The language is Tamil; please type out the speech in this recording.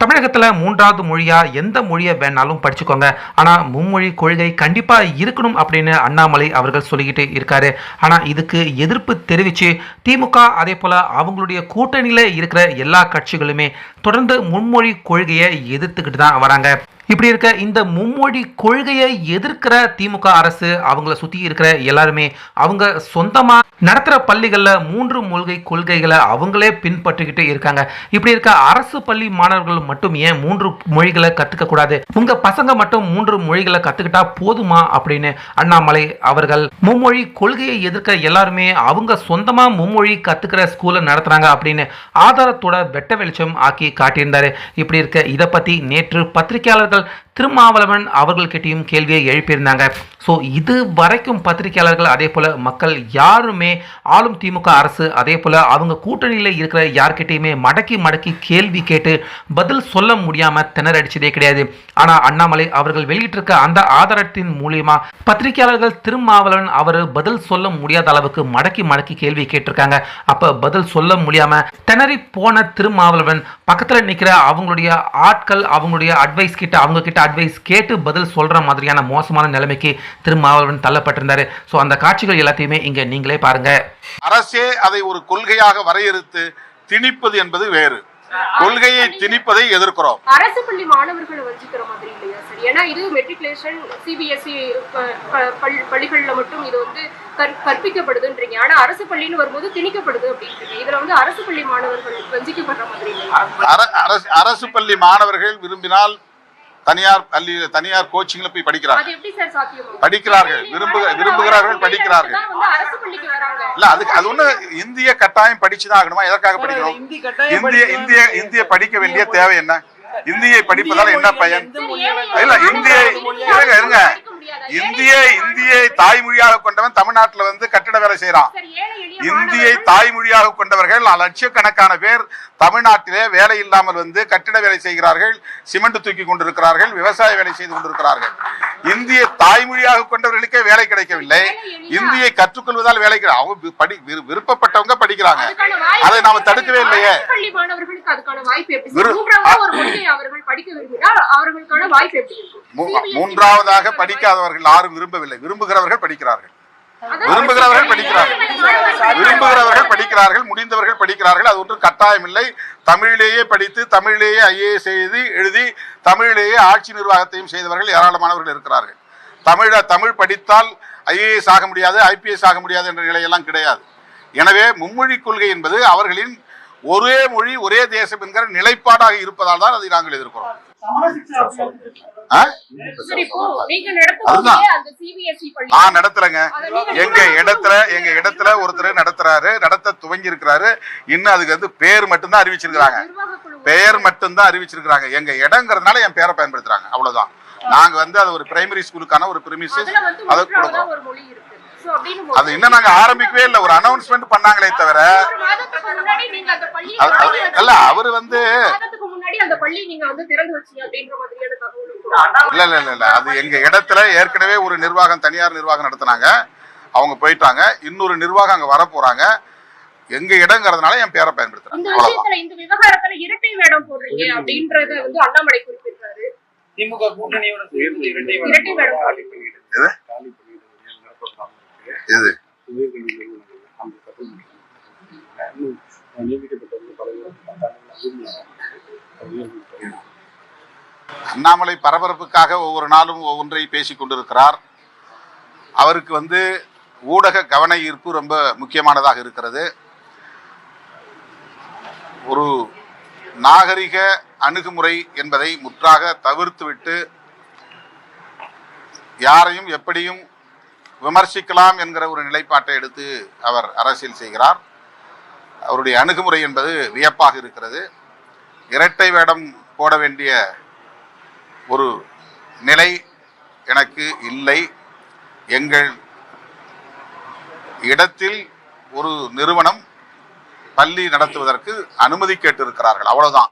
தமிழகத்தில் மூன்றாவது மொழியாக எந்த மொழியை வேணாலும் படிச்சுக்கோங்க. ஆனால் மும்மொழி கொள்கை கண்டிப்பாக இருக்கணும் அப்படின்னு அண்ணாமலை அவர்கள் சொல்லிக்கிட்டு இருக்காரு. ஆனால் இதுக்கு எதிர்ப்பு தெரிவித்து திமுக அதே போல் அவங்களுடைய கூட்டணியில் இருக்கிற எல்லா கட்சிகளுமே தொடர்ந்து மும்மொழி கொள்கையை எதிர்த்துக்கிட்டு தான் வராங்க. இப்படி இருக்க இந்த மும்மொழி கொள்கையை எதிர்க்கிற திமுக அரசு அவங்கள சுற்றி இருக்கிற எல்லாருமே அவங்க சொந்தமாக நடத்துகிற பள்ளிகளில் மூன்று மூழ்கை கொள்கைகளை அவங்களே பின்பற்றிக்கிட்டு இருக்காங்க. இப்படி இருக்க அரசு பள்ளி மாணவர்கள் மட்டும் ஏன் மூன்று மொழிகளை கற்றுக்க கூடாது? உங்க பசங்க மட்டும் மூன்று மொழிகளை கற்றுக்கிட்டா போதுமா அப்படின்னு அண்ணாமலை அவர்கள் மும்மொழி கொள்கையை எதிர்க்க எல்லாருமே அவங்க சொந்தமாக மும்மொழி கற்றுக்கிற ஸ்கூலை நடத்துகிறாங்க அப்படின்னு ஆதாரத்தோட வெட்ட வெளிச்சம் ஆக்கி காட்டியிருந்தாரு. இப்படி இருக்க இதை பற்றி நேற்று பத்திரிகையாளர்கள் people திருமாவளவன் அவர்கள்கிட்டையும் கேள்வியை எழுப்பியிருந்தாங்க. ஸோ இது வரைக்கும் பத்திரிகையாளர்கள் அதே போல் மக்கள் யாருமே ஆளும் திமுக அரசு அதே போல் அவங்க கூட்டணியில் இருக்கிற யார்கிட்டையுமே மடக்கி மடக்கி கேள்வி கேட்டு பதில் சொல்ல முடியாமல் திணறடிச்சதே கிடையாது. ஆனால் அண்ணாமலை அவர்கள் வெளியிட்டிருக்க அந்த ஆதாரத்தின் மூலியமா பத்திரிகையாளர்கள் திருமாவளவன் அவர் பதில் சொல்ல முடியாத அளவுக்கு மடக்கி மடக்கி கேள்வி கேட்டிருக்காங்க. அப்போ பதில் சொல்ல முடியாமல் திணறி போன திருமாவளவன் பக்கத்தில் நிற்கிற அவங்களுடைய ஆட்கள் அவங்களுடைய அட்வைஸ் கிட்ட அவங்க கிட்ட அட்வைஸ் கேட்டு பதில் சொல்கிற மாதிரியான மோசமான நிலைமைக்கு திருமாவளவன் தள்ளப்பட்டிருந்தாரு. ஸோ அந்த காட்சிகள் எல்லாத்தையுமே இங்கே நீங்களே பாருங்க. அரசே அதை ஒரு கொள்கையாக வரையறுத்து திணிப்பது என்பது வேறு. கொள்கையை திணிப்பதை எதிர்க்கிறோம். அரசு பள்ளி மாணவர்களை வஞ்சிக்கிற மாதிரி இல்லையா சார்? ஏன்னா இது மெட்ரிகுலேஷன் சிபிஎஸ்இ பள்ளிகள்ல மட்டும் இது வந்து கற்- கற்பிக்கப்படுதுன்றீங்க. ஆனா அரசு பள்ளின்னு வரும்போது திணிக்கப்படுது அப்படின்றீங்க. இதுல வந்து அரசு பள்ளி மாணவர்கள் வஞ்சிக்கப்படுற மாதிரி அரசு பள்ளி மாணவர்கள் விரும்பினால் தனியார் பள்ளி தனியார் கோச்சிங்ல போய் படிக்கிறாங்க. அது எப்படி சார் சாத்தியம்? படிக்கிறார்கள் விரும்புக விரும்புகிறார்கள் படிக்கிறார்கள். இல்ல அதுக்கு அது ஒண்ணு இந்திய கட்டாயம் படிச்சுதான் ஆகணுமா? எதற்காக படிக்கணும் இந்திய. இந்திய இந்திய படிக்க வேண்டிய தேவை என்ன? இந்தியை படிப்பதால் என்ன பயன்? இல்ல இந்தியை இருங்க இருங்க. இந்தியை தாய்மொழியாக கொண்டவன் தமிழ்நாட்டுல வந்து கட்டிட வேலை செய்யறான் இந்தியை தாய்மொழியாக கொண்டவர்கள் லட்சக்கணக்கான பேர் தமிழ்நாட்டிலே வேலை இல்லாமல் வந்து கட்டிட வேலை செய்கிறார்கள் சிமெண்ட் தூக்கி கொண்டிருக்கிறார்கள் விவசாய வேலை செய்து கொண்டிருக்கிறார்கள். இந்திய தாய்மொழியாக கொண்டவர்களுக்கே வேலை கிடைக்கவில்லை. இந்தியை கற்றுக்கொள்வதால் வேலை அவங்க படி விரு- விருப்பப்பட்டவங்க படிக்கிறாங்க. அதை நாம தடுக்கவே இல்லையே. அதுக்கான வாய்ப்பு எப்படி? அவர்கள் படிக்க விரும்பினால் அவர்களுக்கான வாய்ப்பு எப்படி? மூன்றாவதாக படிக்காதவர்கள் யாரும் விரும்பவில்லை. விரும்புகிறவர்கள் படிக்கிறார்கள். விரும்புகிறவர்கள் படிக்கிறார்கள். விரும்புகிறவர்கள் படிக்கிறார்கள். முடிந்தவர்கள் படிக்கிறார்கள். அது ஒன்றும் கட்டாயம் இல்லை தமிழிலேயே படித்து தமிழிலேயே ஐஏஎஸ் எழுதி எழுதி தமிழிலேயே ஆட்சி நிர்வாகத்தையும் செய்தவர்கள் ஏராளமானவர்கள் இருக்கிறார்கள். தமிழ தமிழ் படித்தால் ஐஏஎஸ் ஆக முடியாது ஐபிஎஸ் ஆக முடியாது என்ற நிலையெல்லாம் கிடையாது. எனவே மும்மொழி கொள்கை என்பது அவர்களின் ஒரே மொழி ஒரே தேசம் என்கிற நிலைப்பாடாக இருப்பதால் தான் அதை நாங்கள் எதிர்க்கிறோம். பள்ளி ஆ நடத்துறேங்க. எங்க இடத்துல எங்க இடத்துல ஒருத்தர் நடத்துறாரு நடத்த துவங்கி இருக்கிறாரு இன்னும் அதுக்கு வந்து பேர் மட்டும்தான் அறிவிச்சிருக்கிறாங்க. பெயர் மட்டும்தான் அறிவிச்சிருக்கிறாங்க. எங்க இடங்கிறதுனால என் பேரை பயன்படுத்துறாங்க. அவ்வளவுதான். நாங்க வந்து அது ஒரு பிரைமரி ஸ்கூலுக்கான ஒரு பிரிமிசஸ் அதை கொடுக்குறோம். அது இன்னும் நாங்க ஆரம்பிக்கவே இல்லை. ஒரு அனௌன்ஸ்மெண்ட் பண்ணாங்களே தவிர. இல்ல அவரு வந்து ஒரு மாதத்துக்கு முன்னாடி அந்த பள்ளி நீங்க வந்து திறந்து வச்சீங்க அப்படின்ற மாதிரியான தகவல் இல்ல இல்ல இல்ல இல்ல. அது எங்க இடத்துல ஏற்கனவே ஒரு நிர்வாகம் தனியார் நிர்வாகம் நடத்துனாங்க. அவங்க போயிட்டாங்க. இன்னொரு நிர்வாகம் அங்க வர போறாங்க. எங்க இடங்கிறதுனால என் பேரை பயன்படுத்துறாங்க இந்த அவ்வளவுதான். விஷயத்துல இந்த விவகாரத்துல இரட்டை வேடம் போடுறீங்க அப்படின்றத வந்து அண்ணாமலை குறிப்பிட்டாரு திமுக கூட்டணியோட சேர்ந்து இரட்டை இரட்டை வேடம் அண்ணாமலை பரபரப்புக்காக ஒவ்வொரு நாளும் ஒவ்வொன்றை பேசிக் கொண்டிருக்கிறார். அவருக்கு வந்து ஊடக கவன ஈர்ப்பு ரொம்ப முக்கியமானதாக இருக்கிறது. ஒரு நாகரிக அணுகுமுறை என்பதை முற்றாக தவிர்த்துவிட்டு யாரையும் எப்படியும் விமர்சிக்கலாம் என்கிற ஒரு நிலைப்பாட்டை எடுத்து அவர் அரசியல் செய்கிறார். அவருடைய அணுகுமுறை என்பது வியப்பாக இருக்கிறது. இரட்டை வேடம் போட வேண்டிய ஒரு நிலை எனக்கு இல்லை. எங்கள் இடத்தில் ஒரு நிறுவனம் பள்ளி நடத்துவதற்கு அனுமதி கேட்டிருக்கிறார்கள். அவ்வளவுதான்.